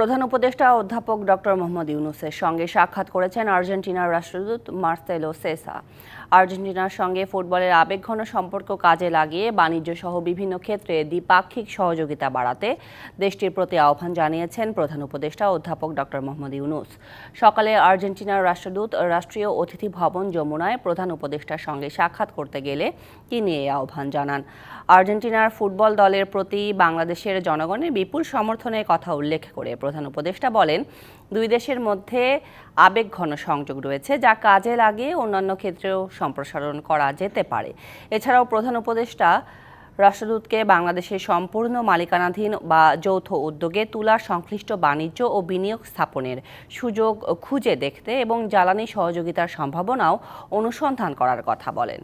প্রধান উপদেষ্টা অধ্যাপক ডক্টর মোহাম্মদ ইউনুসের সঙ্গে সাক্ষাৎ করেছেন আর্জেন্টিনার রাষ্ট্রদূত মার্সেলো সেসা। আর্জেন্টিনার সঙ্গে ফুটবলের আবেগঘন সম্পর্ক কাজে লাগিয়ে বাণিজ্য সহ বিভিন্ন ক্ষেত্রে দ্বিপাক্ষিক সহযোগিতা বাড়াতে দেশটির প্রতি আহ্বান জানিয়েছেন প্রধান উপদেষ্টা অধ্যাপক ডক্টর মোহাম্মদ ইউনুস। সকালে আর্জেন্টিনার রাষ্ট্রদূত রাষ্ট্রীয় অতিথি ভবন যমুনায় প্রধান উপদেষ্টার সঙ্গে সাক্ষাৎ করতে গেলে তিনি এই আহ্বান জানান। আর্জেন্টিনার ফুটবল দলের প্রতি বাংলাদেশের জনগণের বিপুল সমর্থনের কথা উল্লেখ করে প্রধান উপদেষ্টা বলেন, দুই দেশের মধ্যে আবেগঘন সংযোগ রয়েছে যা কাজে লাগিয়ে অন্যান্য ক্ষেত্রেও সম্প্রসারণ করা যেতে পারে। এছাড়াও প্রধান উপদেষ্টা রাষ্ট্রদূতকে বাংলাদেশের সম্পূর্ণ মালিকানাধীন বা যৌথ উদ্যোগে তুলা, সংশ্লিষ্ট বাণিজ্য ও বিনিয়োগ স্থাপনের সুযোগ খুঁজে দেখতে এবং জ্বালানি সহযোগিতার সম্ভাবনাও অনুসন্ধান করার কথা বলেন।